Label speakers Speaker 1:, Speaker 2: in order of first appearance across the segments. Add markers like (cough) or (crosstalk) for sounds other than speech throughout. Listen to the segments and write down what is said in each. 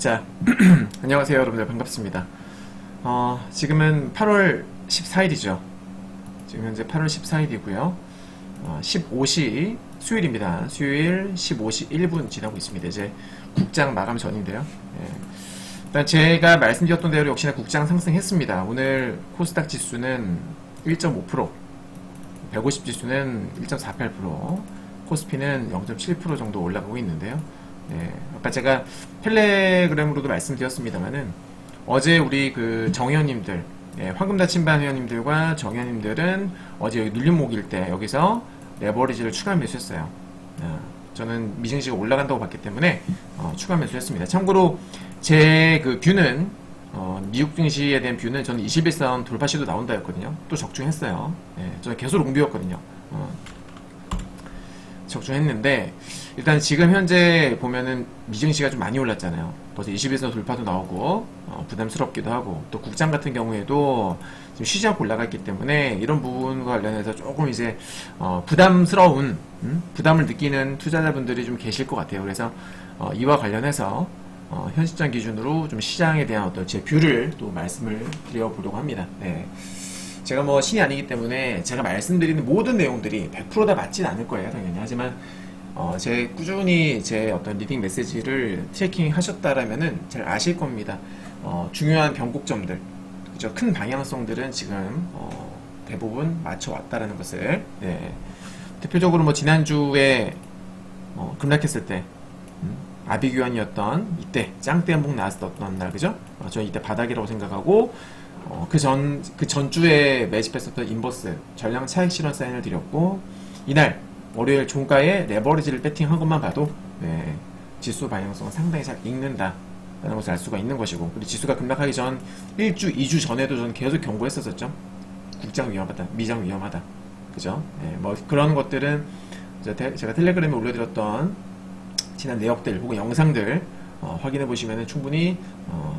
Speaker 1: 자, (clears throat) 안녕하세요 여러분들 반갑습니다. 어, 지금은 8월 14일이죠. 지금 현재 8월 14일이고요. 어, 15시 수요일입니다. 수요일 15시 1분 지나고 있습니다. 이제 국장 마감 전인데요. 예. 일단 제가 말씀드렸던 대로 역시나 국장 상승했습니다. 오늘 코스닥 지수는 1.5%, 150 지수는 1.48%, 코스피는 0.7% 정도 올라가고 있는데요. 네, 아까 제가 텔레그램으로도 말씀드렸습니다만은 어제 우리 그 정의원님들, 예, 황금다 친반 회원님들과 정의원님들은 어제 여기 눌림 목일 때 여기서 레버리지를 추가 매수했어요. 아, 저는 미증시가 올라간다고 봤기 때문에 어, 추가 매수했습니다. 참고로 제 그 뷰는 어, 미국 증시에 대한 뷰는 저는 21선 돌파 시도 나온다였거든요. 또 적중했어요. 예, 저는 계속 롱뷰였거든요. 어, 적중했는데 일단 지금 현재 보면은 미증시가 좀 많이 올랐잖아요. 벌써 21선 돌파도 나오고 어, 부담스럽기도 하고 또 국장 같은 경우에도 지금 쉬지 않고 올라갔기 때문에 이런 부분과 관련해서 조금 이제 어, 부담스러운 음? 부담을 느끼는 투자자분들이 좀 계실 것 같아요. 그래서 어, 이와 관련해서 어, 현 시장 기준으로 좀 시장에 대한 어떤 제 뷰를 또 말씀을 드려보려고 합니다. 네. 제가 뭐 신이 아니기 때문에 제가 말씀드리는 모든 내용들이 100%다 맞진 않을 거예요, 당연히. 하지만 어, 제 꾸준히 제 어떤 리딩 메시지를 트래킹 하셨다라면은 잘 아실 겁니다. 어, 중요한 변곡점들, 그죠? 큰 방향성들은 지금 어, 대부분 맞춰왔다라는 것을. 네. 대표적으로 뭐 지난주에 어, 급락했을 때 음, 아비규환이었던 이때 짱대 한복 나왔었던 날 그죠? 어, 저는 이때 바닥이라고 생각하고 어, 그 전, 그 전주에 매집했었던 인버스 전량 차익 실현 사인을 드렸고 이날 월요일 종가에 레버리지를 배팅한 것만 봐도 네, 지수 방향성은 상당히 잘 읽는다 라는 것을 알 수가 있는 것이고 그리고 지수가 급락하기 전 1주, 2주 전에도 저는 계속 경고했었었죠 국장 위험하다, 미장 위험하다 그죠? 네, 뭐 그런 것들은 제가 텔레그램에 올려드렸던 지난 내역들 혹은 영상들 어, 확인해 보시면 충분히 어,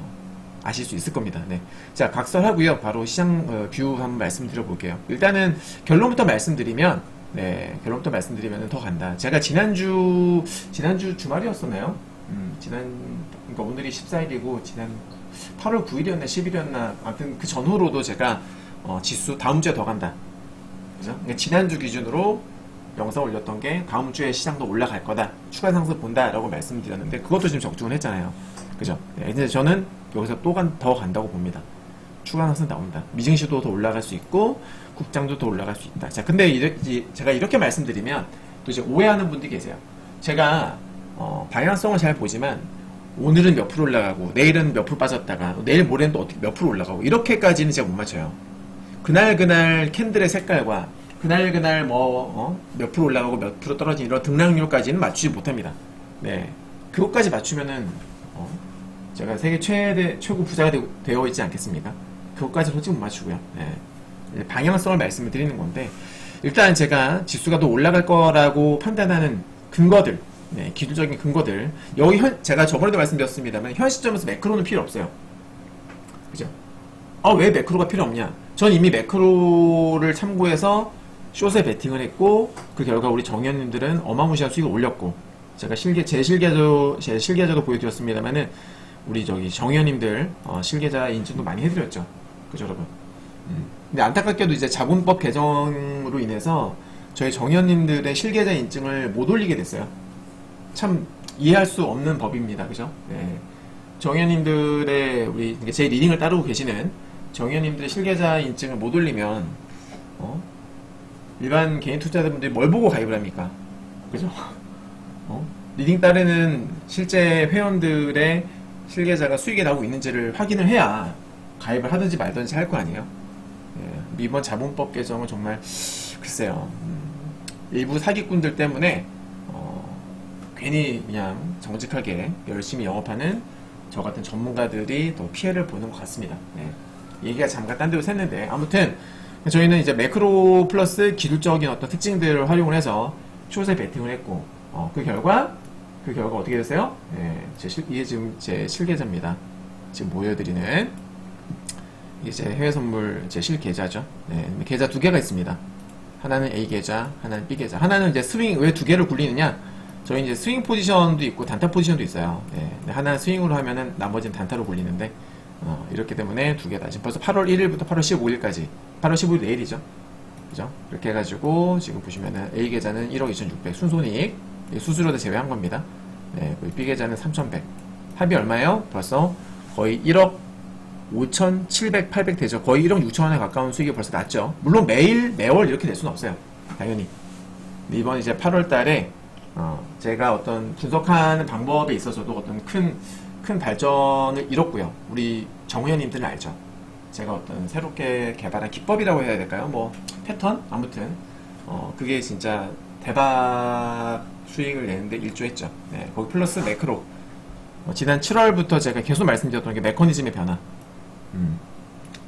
Speaker 1: 아실 수 있을 겁니다. 네. 자, 각설하고요. 바로 시장 어, 뷰 한번 말씀드려 볼게요. 일단은 결론부터 말씀드리면 네, 결론부터 말씀드리면 더 간다. 제가 지난주 지난주 주말이었었나요? 음, 지난 그러니까 오늘이 14일이고 지난 8월 9일이었나 10일이었나 아무튼 그 전후로도 제가 어, 지수 다음 주에 더 간다. 그죠? 그러니까 지난주 기준으로 영상 올렸던 게 다음 주에 시장도 올라갈 거다. 추가 상승 본다라고 말씀드렸는데 그것도 지금 적중을 했잖아요. 그죠? 네, 이제 저는 여기서 또더 간다고 봅니다. 추가 상승 나온다. 미증시도 더 올라갈 수 있고 국장도 더 올라갈 수 있다. 자, 근데 이렇게, 제가 이렇게 말씀드리면 또 이제 오해하는 분들이 계세요. 제가 어, 방향성을 잘 보지만 오늘은 몇 프로 올라가고 내일은 몇 프로 빠졌다가 내일 모레는 또 어떻게 몇 프로 올라가고 이렇게까지는 제가 못 맞춰요. 그날 그날 캔들의 색깔과 그날 그날 뭐몇 프로 올라가고 몇 프로 떨어진 이런 등락률까지는 맞추지 못합니다. 네, 그것까지 맞추면은 어, 제가 세계 최대 최고 부자가 되, 되어 있지 않겠습니까? 그것까지 솔직히 못 맞추고요. 네. 방향성을 말씀을 드리는 건데 일단 제가 지수가 더 올라갈 거라고 판단하는 근거들, 네, 기술적인 근거들 여기 현 제가 저번에도 말씀드렸습니다만 현 시점에서 매크로는 필요 없어요. 그죠? 아, 왜 매크로가 필요 없냐? 전 이미 매크로를 참고해서 숏에 베팅을 했고, 그 결과 우리 정현님들은 어마무시한 수익을 올렸고, 제가 실계, 제 실계조, 제 실계좌도 보여드렸습니다만은, 우리 저기 정현님들, 어, 실계좌 인증도 많이 해드렸죠. 그죠, 여러분? 음. 근데 안타깝게도 이제 자본법 개정으로 인해서 저희 정현님들의 실계좌 인증을 못 올리게 됐어요. 참 이해할 수 없는 법입니다. 그죠? 네. 정현님들의 우리 제 리딩을 따르고 계시는 정현님들의 실계좌 인증을 못 올리면 어? 일반 개인 투자자분들이 뭘 보고 가입을 합니까? 그죠? 어? 리딩 따르는 실제 회원들의 실계좌가 수익이 나오고 있는지를 확인을 해야 가입을 하든지 말든지 할 거 아니에요? 예, 이번 자본법 개정은 정말 글쎄요 음, 일부 사기꾼들 때문에 어, 괜히 그냥 정직하게 열심히 영업하는 저 같은 전문가들이 더 피해를 보는 것 같습니다. 예. 얘기가 잠깐 딴 데로 샜는데 아무튼 저희는 이제 매크로 플러스 기술적인 어떤 특징들을 활용을 해서 숏에 베팅을 했고 어, 그 결과 그 결과 어떻게 됐어요? 예, 제 실, 이게 지금 제 실계좌입니다. 지금 보여드리는 이게 제 해외 선물 제 실계좌죠. 네, 계좌 두 개가 있습니다. 하나는 A 계좌, 하나는 B 계좌. 하나는 이제 스윙 왜 두 개를 굴리느냐? 저희 이제 스윙 포지션도 있고 단타 포지션도 있어요. 예, 하나는 스윙으로 하면은 나머지는 단타로 굴리는데 어, 이렇기 때문에 두 개다. 지금 벌써 8월 1일부터 8월 15일까지 8월 15일 내일이죠. 그죠? 이렇게 해가지고 지금 보시면은 A 계좌는 1억 2,600 순손익 예, 수수료도 제외한 겁니다. 네, B 계좌는 3,100 합이 얼마예요? 벌써 거의 1억 5,700, 800 되죠. 거의 1억 6천 원에 가까운 수익이 벌써 났죠. 물론 매일, 매월 이렇게 될 수는 없어요. 당연히. 이번 이제 8월 달에, 어, 제가 어떤 분석하는 방법에 있어서도 어떤 큰, 큰 발전을 이뤘고요. 우리 정우현님들은 알죠. 제가 어떤 새롭게 개발한 기법이라고 해야 될까요? 뭐, 패턴? 아무튼, 어, 그게 진짜 대박 수익을 내는데 일조했죠. 네, 거기 플러스 매크로. 어, 지난 7월부터 제가 계속 말씀드렸던 게 메커니즘의 변화. 음.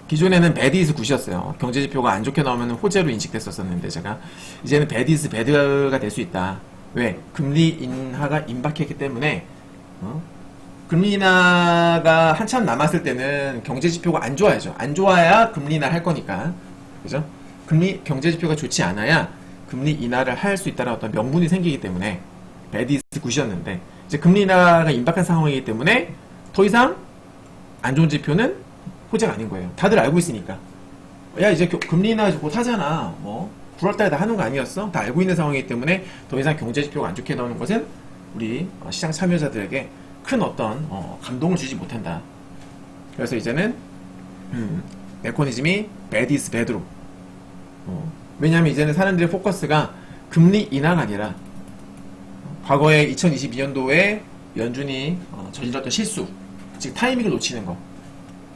Speaker 1: 기존에는 배디스 굿이었어요. 경제지표가 안 좋게 나오면 호재로 인식됐었었는데 제가 이제는 배디스 배드가 될 수 있다. 왜? 금리 인하가 임박했기 때문에 어? 금리 인하가 한참 남았을 때는 경제 지표가 안 좋아야죠. 안 좋아야 금리 인하 할 거니까. 그죠? 금리 경제 지표가 좋지 않아야 금리 인하를 할 수 있다는 어떤 명분이 생기기 때문에 배디스 굿이었는데 이제 금리 인하가 임박한 상황이기 때문에 더 이상 안 좋은 지표는 호재가 아닌 거예요. 다들 알고 있으니까. 야, 이제 겨- 금리 인하 곧 하잖아. 뭐, 9월달에 다 하는 거 아니었어? 다 알고 있는 상황이기 때문에 더 이상 경제지표가 안 좋게 나오는 것은 우리 어, 시장 참여자들에게 큰 어떤 어, 감동을 주지 못한다. 그래서 이제는 음, 메커니즘이 bad is bad로. 어, 왜냐하면 이제는 사람들의 포커스가 금리 인하가 아니라 어, 과거에 2022년도에 연준이 어, 저질렀던 실수, 즉 타이밍을 놓치는 거.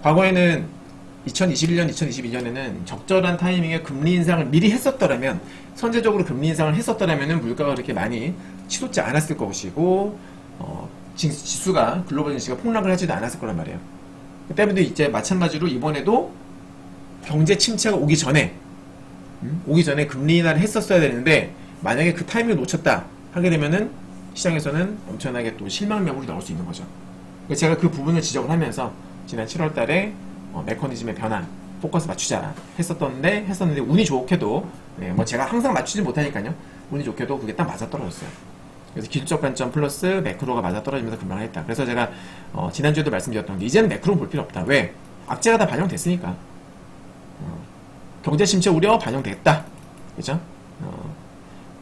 Speaker 1: 과거에는 2021년, 2022년에는 적절한 타이밍에 금리 인상을 미리 했었더라면, 선제적으로 금리 인상을 했었더라면 물가가 그렇게 많이 치솟지 않았을 것이고, 어, 지- 지수가, 글로벌 증시가 폭락을 하지도 않았을 거란 말이에요. 그 때문에 이제 마찬가지로 이번에도 경제 침체가 오기 전에, 음? 오기 전에 금리 인하를 했었어야 되는데, 만약에 그 타이밍을 놓쳤다 하게 되면은 시장에서는 엄청나게 또 실망 명분이 나올 수 있는 거죠. 제가 그 부분을 지적을 하면서 지난 7월 달에 어, 메커니즘의 변화, 포커스 맞추자 했었던데, 했었는데, 운이 좋게도, 네, 뭐 제가 항상 맞추지 못하니까요. 운이 좋게도 그게 딱 맞아 떨어졌어요. 그래서 기술적 관점 플러스 매크로가 맞아 떨어지면서 금방 했다. 그래서 제가, 어, 지난주에도 말씀드렸던 게, 이제는 매크로 볼 필요 없다. 왜? 악재가 다 반영됐으니까. 어, 경제 침체 우려 반영됐다. 그죠? 어,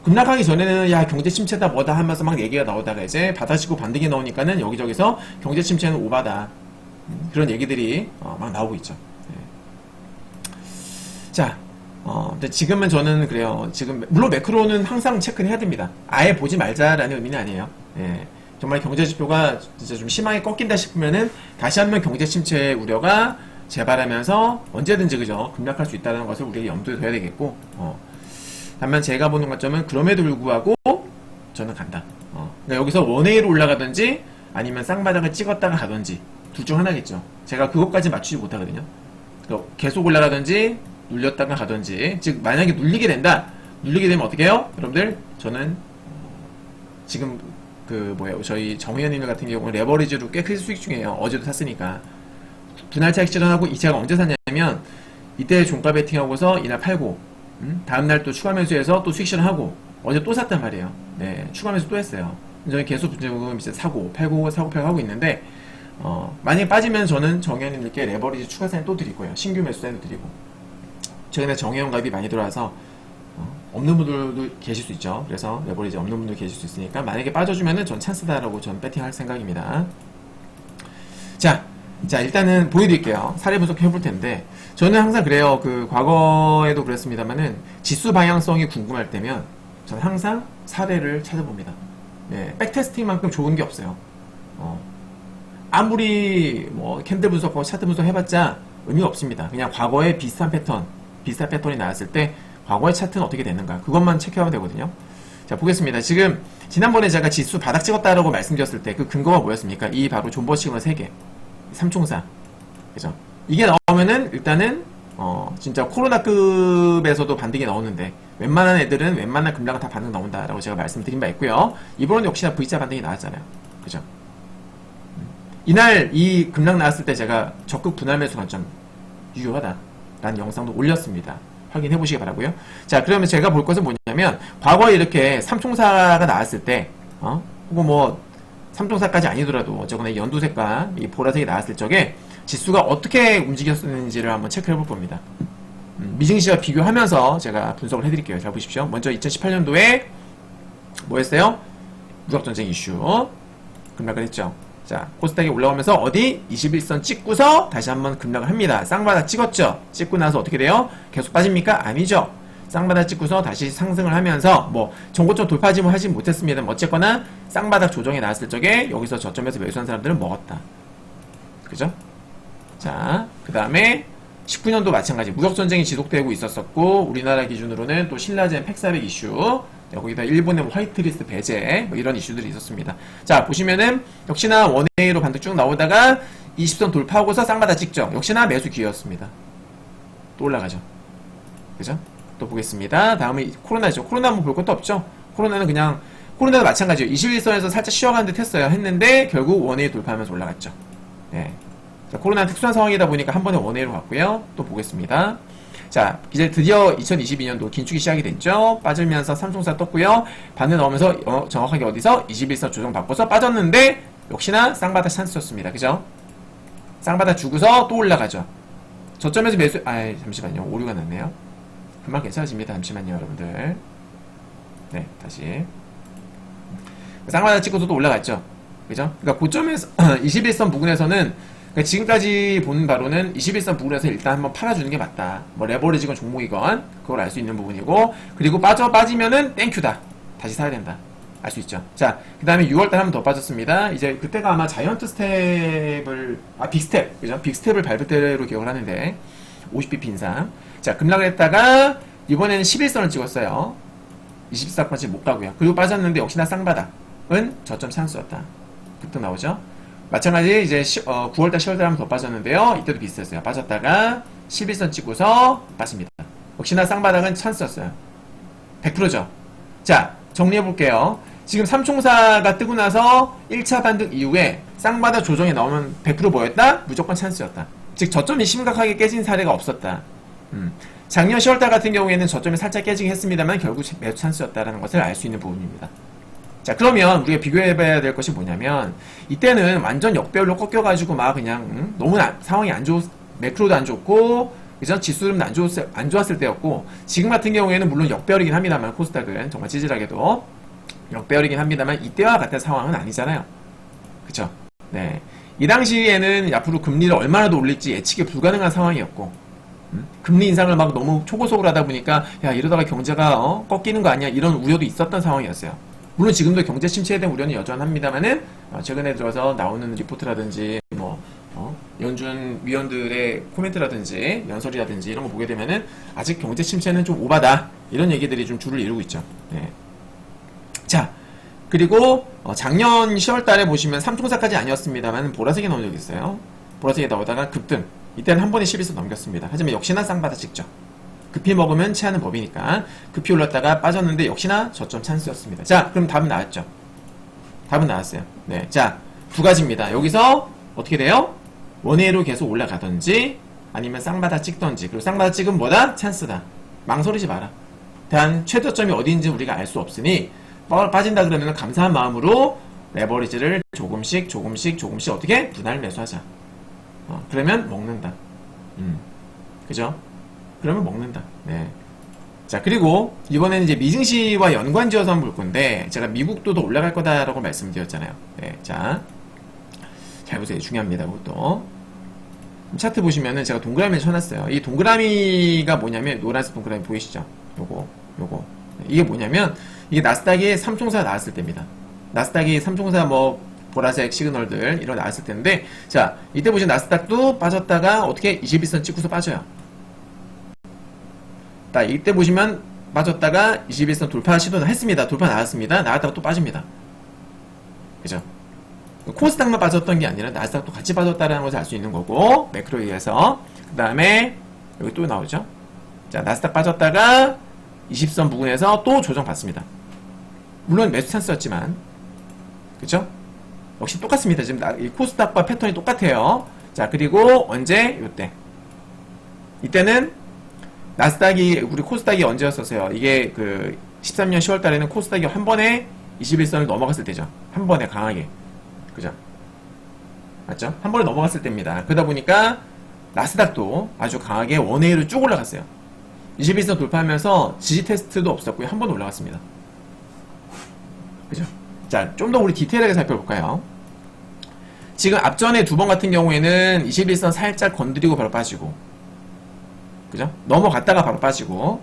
Speaker 1: 급락하기 전에는 야 경제 침체다 뭐다 하면서 막 얘기가 나오다가 이제 받아치고 반등이 나오니까는 여기저기서 경제 침체는 오바다 음, 그런 얘기들이 어, 막 나오고 있죠. 네. 자, 어, 지금은 저는 그래요. 지금 물론 매크로는 항상 체크를 해야 됩니다. 아예 보지 말자라는 의미는 아니에요. 예. 정말 경제 지표가 진짜 좀 심하게 꺾인다 싶으면은 다시 한번 경제 침체 우려가 재발하면서 언제든지 그죠 급락할 수 있다는 것을 우리가 염두에 둬야 되겠고 어. 다만 제가 보는 관점은 그럼에도 불구하고 저는 간다. 어. 그러니까 여기서 원웨이로 올라가든지 아니면 쌍바닥을 찍었다가 가든지 둘 중 하나겠죠. 제가 그것까지 맞추지 못하거든요. 그러니까 계속 올라가든지 눌렸다가 가든지 즉 만약에 눌리게 된다. 눌리게 되면 어떻게 해요? 여러분들 저는 어, 지금 그 뭐예요 저희 정의원님 같은 경우는 레버리지로 꽤 큰 수익 중이에요. 어제도 샀으니까 분할 차익 실현하고 이 차가 언제 샀냐면 이때 종가 베팅하고서 이날 팔고 음? 다음날 또 추가 매수해서 또 수익 실현하고 어제 또 샀단 말이에요. 네, 추가 매수 또 했어요. 저는 계속 지금 이제 사고 팔고 사고 팔고 하고 있는데 어, 만약에 빠지면 저는 정현님들께 레버리지 추가 사인 또 드릴 거예요. 신규 매수 사인도 드리고 최근에 정혜원 가입이 많이 들어와서 어, 없는 분들도 계실 수 있죠. 그래서 레버리지 없는 분들 계실 수 있으니까 만약에 빠져주면은 전 찬스다라고 전 배팅할 생각입니다. 자, 자 일단은 보여드릴게요. 사례 분석 해 볼 텐데 저는 항상 그래요. 그 과거에도 그랬습니다만은 지수 방향성이 궁금할 때면 저는 항상 사례를 찾아봅니다. 네, 백테스팅만큼 좋은 게 없어요. 어, 아무리 뭐 캔들 분석하고 차트 분석 해봤자 의미가 없습니다. 그냥 과거에 비슷한 패턴, 비슷한 패턴이 나왔을 때 과거의 차트는 어떻게 됐는가 그것만 체크하면 되거든요. 자 보겠습니다. 지금 지난번에 제가 지수 바닥 찍었다라고 말씀드렸을 때 그 근거가 뭐였습니까? 이 바로 존버 시그널 3개, 삼총사, 그죠? 이게 나오면은 일단은 어 진짜 코로나급에서도 반등이 나오는데 웬만한 애들은 웬만한 급락은 다 반등 나온다라고 제가 말씀드린 바 있고요. 이번은 역시나 V자 반등이 나왔잖아요. 그죠? 이날 이 급락 나왔을 때 제가 적극 분할 매수 관점 유효하다 라는 영상도 올렸습니다. 확인해 보시기 바라고요. 자, 그러면 제가 볼 것은 뭐냐면 과거에 이렇게 삼총사가 나왔을 때 어? 혹은 뭐 삼총사까지 아니더라도 어쨌거나 이 연두색과 이 보라색이 나왔을 적에 지수가 어떻게 움직였는지를 한번 체크해 볼 겁니다. 음, 미증시와 비교하면서 제가 분석을 해드릴게요. 잘 보십시오. 먼저 2018년도에 뭐였어요? 무역전쟁 이슈 급락을 했죠. 자, 코스닥이 올라오면서 어디 21선 찍고서 다시 한번 급락을 합니다. 쌍바닥 찍었죠. 찍고 나서 어떻게 돼요? 계속 빠집니까? 아니죠. 쌍바닥 찍고서 다시 상승을 하면서 뭐 전고점 돌파하지 뭐 하지 못했습니다. 어쨌거나 쌍바닥 조정이 나왔을 적에 여기서 저점에서 매수한 사람들은 먹었다. 그죠? 자, 그 다음에 19년도 마찬가지 무역전쟁이 지속되고 있었었고 우리나라 기준으로는 또 신라젠 팩사백 이슈 거기다 일본의 뭐 화이트리스트 배제 뭐 이런 이슈들이 있었습니다. 자 보시면은 역시나 원웨이로 반등 쭉 나오다가 20선 돌파하고서 쌍바다 찍죠. 역시나 매수 기회였습니다. 또 올라가죠. 그죠? 또 보겠습니다. 다음에 코로나죠. 코로나 한번 볼 것도 없죠. 코로나는 그냥 코로나도 마찬가지예요. 21선에서 살짝 쉬어가는 듯 했어요. 했는데 결국 원웨이 돌파하면서 올라갔죠. 네. 자, 코로나 특수한 상황이다 보니까 한 번에 원웨이로 갔고요. 또 보겠습니다. 자, 이제 드디어 2022년도 긴축이 시작이 됐죠. 빠지면서 삼총사 떴고요. 반대 나오면서 어, 정확하게 어디서 21선 조정 받고서 빠졌는데 역시나 쌍바닥 찬스였습니다. 그죠? 쌍바닥 주고서 또 올라가죠. 저점에서 매수, 아 잠시만요. 오류가 났네요. 금방 괜찮아집니다. 잠시만요, 여러분들. 네, 다시. 쌍바닥 찍고서 또 올라갔죠. 그죠? 그러니까 고점에서 (clears throat) 21선 부근에서는 그러니까 지금까지 본 바로는 21선 부근에서 일단 한번 팔아주는 게 맞다. 뭐 레버리지건 종목이건 그걸 알 수 있는 부분이고 그리고 빠져 빠지면은 땡큐다. 다시 사야 된다. 알 수 있죠. 자, 그 다음에 6월달 한 번 더 빠졌습니다. 이제 그때가 아마 자이언트 스텝을 아 빅스텝 그죠? 빅스텝을 밟을 때로 기억을 하는데 50bp 인상. 자, 급락을 했다가 이번에는 11선을 찍었어요. 24번째 못 가고요. 그리고 빠졌는데 역시나 쌍바닥은 저점 찬스였다. 급등 나오죠. 마찬가지 이제 9월달 10월달 한번 더 빠졌는데요. 이때도 비슷했어요. 빠졌다가 11선 찍고서 빠집니다. 역시나 쌍바닥은 찬스였어요. 100%죠. 자 정리해 볼게요. 지금 삼총사가 뜨고 나서 1차 반등 이후에 쌍바닥 조정이 나오면 100% 뭐였다? 무조건 찬스였다. 즉 저점이 심각하게 깨진 사례가 없었다. 음. 작년 10월달 같은 경우에는 저점이 살짝 깨지긴 했습니다만 결국 매수 찬스였다라는 것을 알 수 있는 부분입니다. 자 그러면 우리가 비교해봐야 될 것이 뭐냐면 이때는 완전 역별로 꺾여가지고 막 그냥 음? 너무 나- 상황이 안 좋, 매크로도 안 좋고 그죠 지수는 안, 좋, 안 좋았을 때였고 지금 같은 경우에는 물론 역별이긴 합니다만 코스닥은 정말 찌질하게도 역별이긴 합니다만 이때와 같은 상황은 아니잖아요. 그쵸? 네. 이 당시에는 앞으로 금리를 얼마나 더 올릴지 예측이 불가능한 상황이었고 음? 금리 인상을 막 너무 초고속으로 하다 보니까 야 이러다가 경제가 어? 꺾이는 거 아니야 이런 우려도 있었던 상황이었어요. 물론 지금도 경제 침체에 대한 우려는 여전합니다만은 어, 최근에 들어서 나오는 리포트라든지 뭐 어, 연준 위원들의 코멘트라든지 연설이라든지 이런 거 보게 되면은 아직 경제 침체는 좀 오바다 이런 얘기들이 좀 줄을 이루고 있죠. 네. 자 그리고 어, 작년 10월달에 보시면 삼총사까지 아니었습니다만 보라색이 나온 적이 있어요. 보라색이 나오다가 급등 이때는 한 번에 11선 넘겼습니다. 하지만 역시나 쌍바닥 찍죠. 급히 먹으면 체하는 법이니까 급히 올랐다가 빠졌는데 역시나 저점 찬스였습니다. 자, 그럼 답은 나왔죠. 답은 나왔어요. 네, 자, 두 가지입니다. 여기서 어떻게 돼요? 원회로 계속 올라가든지 아니면 쌍바닥 찍던지 그리고 쌍바닥 찍으면 뭐다? 찬스다. 망설이지 마라. 단 최저점이 어디인지 우리가 알 수 없으니 빠- 빠진다 그러면 감사한 마음으로 레버리지를 조금씩 조금씩 조금씩 어떻게 분할 매수하자. 어, 그러면 먹는다. 음, 그죠? 그러면 먹는다. 네. 자, 그리고 이번에는 이제 미증시와 연관지어서 한번 볼 건데, 제가 미국도 더 올라갈 거다라고 말씀드렸잖아요. 네. 자, 잘 보세요. 중요합니다. 그것도. 차트 보시면은 제가 동그라미를 쳐놨어요. 이 동그라미가 뭐냐면, 노란색 동그라미 보이시죠? 요거, 요거. 이게 뭐냐면, 이게 나스닥이 삼총사가 나왔을 때입니다. 나스닥이 삼총사 뭐, 보라색 시그널들, 이런 나왔을 때인데, 자, 이때 보시면 나스닥도 빠졌다가 어떻게 21선 찍고서 빠져요. 자, 이때 보시면 빠졌다가 21선 돌파 시도를 했습니다. 돌파 나왔습니다. 나왔다가 또 빠집니다. 그죠? 코스닥만 빠졌던 게 아니라 나스닥도 같이 빠졌다는 것을 알 수 있는 거고 매크로에 의해서 그 다음에 여기 또 나오죠. 자, 나스닥 빠졌다가 20선 부근에서 또 조정 받습니다. 물론 매수 찬스였지만 그죠? 역시 똑같습니다. 지금 나- 이 코스닥과 패턴이 똑같아요. 자, 그리고 언제? 요때. 이때는 나스닥이 우리 코스닥이 언제였었어요? 이게 그 13년 10월 달에는 코스닥이 한 번에 21선을 넘어갔을 때죠. 한 번에 강하게. 그죠? 맞죠? 한 번에 넘어갔을 때입니다. 그러다 보니까 나스닥도 아주 강하게 원웨이로 쭉 올라갔어요. 21선 돌파하면서 지지 테스트도 없었고요. 한 번 올라갔습니다. 그죠? 자, 좀 더 우리 디테일하게 살펴볼까요? 지금 앞전에 두 번 같은 경우에는 21선 살짝 건드리고 바로 빠지고 그죠? 넘어갔다가 바로 빠지고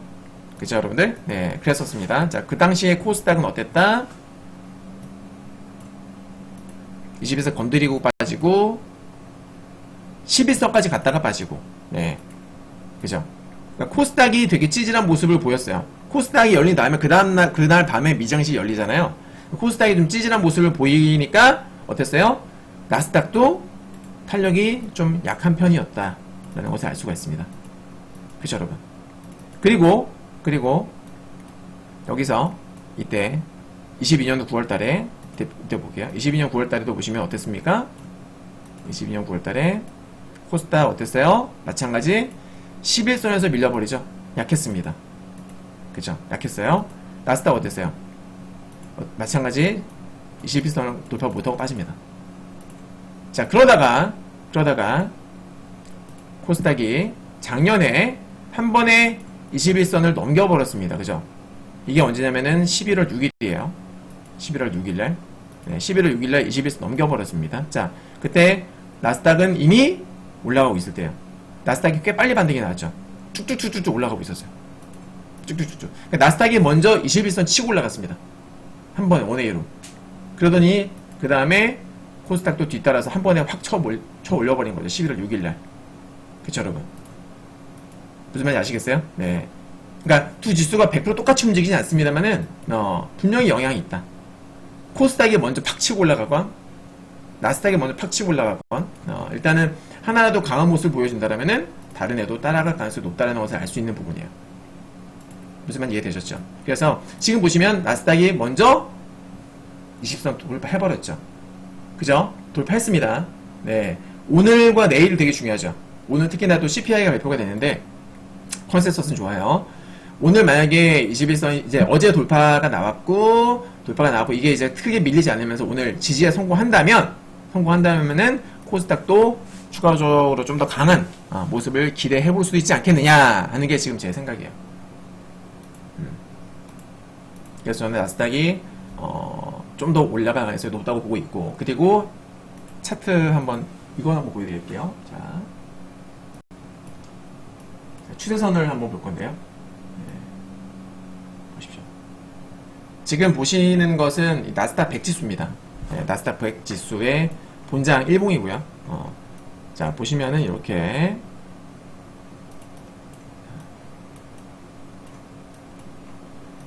Speaker 1: 그죠 여러분들? 네 그랬었습니다 자 그 당시에 코스닥은 어땠다? 21선 건드리고 빠지고 11선까지 갔다가 빠지고 네 그죠? 그러니까 코스닥이 되게 찌질한 모습을 보였어요 코스닥이 열린 다음에 그 다음날 그날 밤에 미장시 열리잖아요 코스닥이 좀 찌질한 모습을 보이니까 어땠어요? 나스닥도 탄력이 좀 약한 편이었다라는 것을 알 수가 있습니다. 그죠, 여러분? 그리고, 그리고, 여기서, 이때, 22년도 9월 달에, 이때, 이때 볼게요. 22년 9월 달에도 보시면 어땠습니까? 22년 9월 달에, 코스닥 어땠어요? 마찬가지, 11선에서 밀려버리죠? 약했습니다. 그죠? 약했어요? 나스닥 어땠어요? 어, 마찬가지, 21선 돌파 못하고 빠집니다. 자, 그러다가, 그러다가, 코스닥이 작년에 한 번에 21선을 넘겨버렸습니다. 그죠? 이게 언제냐면은 11월 6일이에요. 11월 6일날. 네, 11월 6일날 21선 넘겨버렸습니다. 자, 그때 나스닥은 이미 올라가고 있을 때요. 나스닥이 꽤 빨리 반등이 나왔죠. 쭉쭉쭉쭉 올라가고 있었어요. 쭉쭉쭉쭉. 그러니까 나스닥이 먼저 21선 치고 올라갔습니다. 한 번에 원웨이로. 그러더니 그 다음에 코스닥도 뒤따라서 한 번에 확 쳐 올려버린 거죠. 11월 6일날. 그쵸, 여러분? 무슨 말인지 아시겠어요? 네. 그러니까 두 지수가 100% 똑같이 움직이진 않습니다만은, 어, 분명히 영향이 있다. 코스닥이 먼저 팍 치고 올라가건, 나스닥이 먼저 팍 치고 올라가건, 어, 일단은 하나라도 강한 모습을 보여준다면은, 다른 애도 따라갈 가능성이 높다는 것을 알 수 있는 부분이에요. 무슨 말인지 이해되셨죠? 그래서 지금 보시면 나스닥이 먼저 20선 돌파해버렸죠. 그죠? 돌파했습니다. 네. 오늘과 내일 되게 중요하죠. 오늘 특히나 또 CPI가 발표가 되는데, 컨센서스는 좋아요. 오늘 만약에 21선, 이제 어제 돌파가 나왔고, 돌파가 나왔고, 이게 이제 크게 밀리지 않으면서 오늘 지지에 성공한다면, 성공한다면은 코스닥도 추가적으로 좀 더 강한 어, 모습을 기대해 볼 수도 있지 않겠느냐 하는 게 지금 제 생각이에요. 음. 그래서 저는 나스닥이, 어, 좀 더 올라갈 가능성이 높다고 보고 있고, 그리고 차트 한번, 이거 한번 보여드릴게요. 자. 자, 추세선을 한번 볼 건데요. 네. 보십시오. 지금 보시는 것은 이 나스닥 100 지수입니다. 네, 나스닥 100 지수의 본장 1봉이고요. 어, 자, 보시면은 이렇게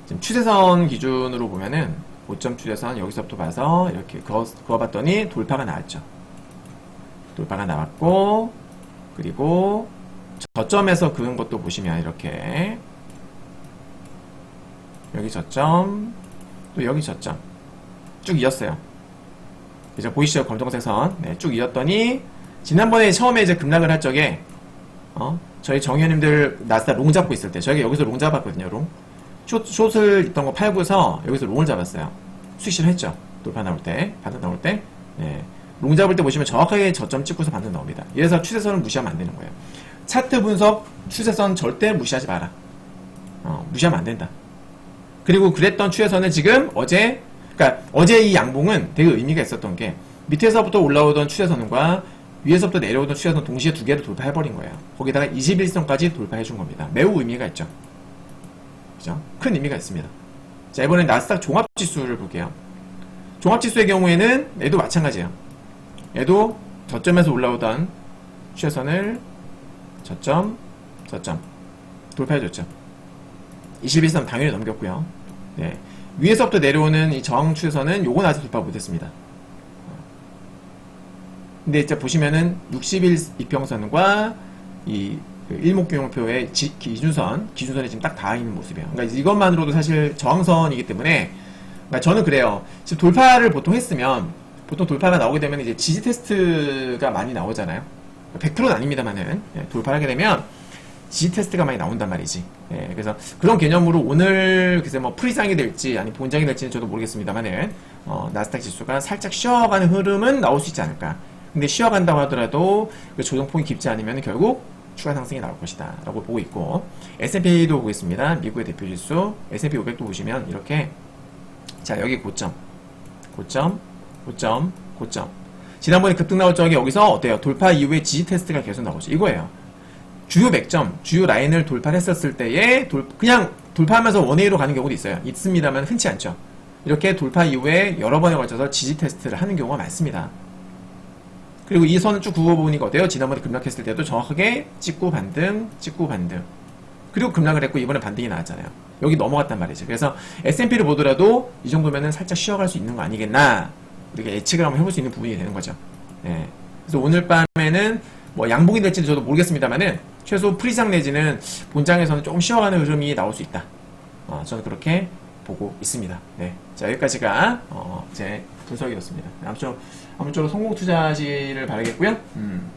Speaker 1: 지금 추세선 기준으로 보면은 고점 추세선 여기서부터 봐서 이렇게 그어, 그어봤더니 돌파가 나왔죠. 돌파가 나왔고 그리고 저점에서 그은 것도 보시면 이렇게 여기 저점 또 여기 저점 쭉 이었어요. 이제 보이시죠 검정색 선. 네, 쭉 이었더니 지난번에 처음에 이제 급락을 할 적에 어? 저희 정의원님들 나스닥 롱 잡고 있을 때 저희가 여기서 롱 잡았거든요. 롱. 숏, 숏을 있던 거 팔고서 여기서 롱을 잡았어요. 수익실을 했죠. 돌파 나올 때, 반등 나올 때. 네. 롱 잡을 때 보시면 정확하게 저점 찍고서 반등 나옵니다. 이래서 추세선을 무시하면 안 되는 거예요. 차트 분석, 추세선 절대 무시하지 마라. 어, 무시하면 안 된다. 그리고 그랬던 추세선은 지금 어제, 그러니까 어제 이 양봉은 되게 의미가 있었던 게 밑에서부터 올라오던 추세선과 위에서부터 내려오던 추세선 동시에 두 개를 돌파해버린 거예요. 거기다가 21선까지 돌파해준 겁니다. 매우 의미가 있죠. 그죠? 큰 의미가 있습니다. 자, 이번엔 나스닥 종합지수를 볼게요. 종합지수의 경우에는 얘도 마찬가지예요. 얘도 저점에서 올라오던 추세선을 저점, 저점 돌파해줬죠. 21선 당연히 넘겼고요. 네. 위에서부터 내려오는 이 저항 추세선은 요건 아직 돌파 못했습니다. 근데 이제 보시면은 60일 이평선과 이 일목균형표의 지- 기준선, 기준선이 지금 딱 닿아 있는 모습이에요. 그러니까 이것만으로도 사실 저항선이기 때문에 그러니까 저는 그래요. 지금 돌파를 보통 했으면 보통 돌파가 나오게 되면 이제 지지 테스트가 많이 나오잖아요. 100%는 아닙니다만은 예, 돌파를 하게 되면 G 테스트가 많이 나온단 말이지. 예, 그래서 그런 개념으로 오늘 글쎄 뭐 프리장이 될지 아니 본장이 될지는 저도 모르겠습니다만은 어, 나스닥 지수가 살짝 쉬어가는 흐름은 나올 수 있지 않을까. 근데 쉬어간다고 하더라도 그 조정폭이 깊지 않으면 결국 추가 상승이 나올 것이다 라고 보고 있고 S&P도 보겠습니다. 미국의 대표 지수 S&P 500도 보시면 이렇게 자 여기 고점 고점 고점 고점 지난번에 급등 나올 적에 여기서 어때요? 돌파 이후에 지지 테스트가 계속 나오죠. 이거예요. 주요 맥점, 주요 라인을 돌파했었을 때에 돌- 그냥 돌파하면서 원웨이로 가는 경우도 있어요. 있습니다만 흔치 않죠. 이렇게 돌파 이후에 여러 번에 걸쳐서 지지 테스트를 하는 경우가 많습니다. 그리고 이 선을 쭉 그어보니까 어때요? 지난번에 급락했을 때도 정확하게 찍고 반등, 찍고 반등. 그리고 급락을 했고 이번에 반등이 나왔잖아요. 여기 넘어갔단 말이죠. 그래서 S&P를 보더라도 이 정도면은 살짝 쉬어갈 수 있는 거 아니겠나? 우리가 예측을 한번 해볼 수 있는 부분이 되는 거죠. 예. 그래서 오늘 밤에는 뭐 양봉이 될지는 저도 모르겠습니다만은 최소 프리장 내지는 본장에서는 조금 쉬어가는 흐름이 나올 수 있다. 어, 저는 그렇게 보고 있습니다. 네. 자, 여기까지가, 어, 제 분석이었습니다. 아무쪼록, 아무쪼록 성공 투자하시를 바라겠고요. 음,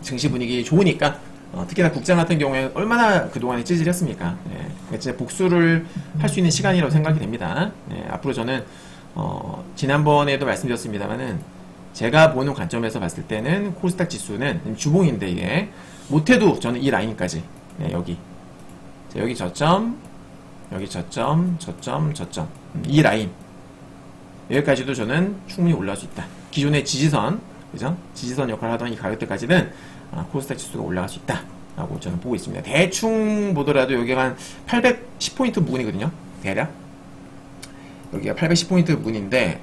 Speaker 1: 증시 분위기 좋으니까, 어, 특히나 국장 같은 경우에 얼마나 그동안에 찌질했습니까? 네. 그러니까 진짜 복수를 할 수 있는 시간이라고 생각이 됩니다. 네. 앞으로 저는, 어, 지난번에도 말씀드렸습니다만은, 제가 보는 관점에서 봤을 때는 코스닥 지수는 주봉인데 이게 못해도 저는 이 라인까지 네, 여기. 자, 여기 저점 여기 저점 저점 저점. 음, 이 라인. 여기까지도 저는 충분히 올라갈 수 있다. 기존의 지지선 그죠? 지지선 역할을 하던 이 가격대까지는 아, 코스닥 지수가 올라갈 수 있다 라고 저는 보고 있습니다. 대충 보더라도 여기가 한 810포인트 부분이거든요. 대략 여기가 810포인트 부분인데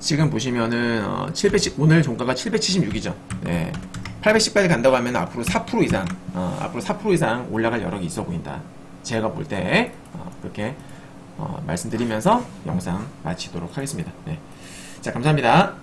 Speaker 1: 지금 보시면은 어, 710 오늘 종가가 776이죠. 네. 810까지 간다고 하면 앞으로 4% 이상 어, 앞으로 4% 이상 올라갈 여력이 있어 보인다. 제가 볼때 어, 그렇게 어, 말씀드리면서 영상 마치도록 하겠습니다. 네. 자 감사합니다.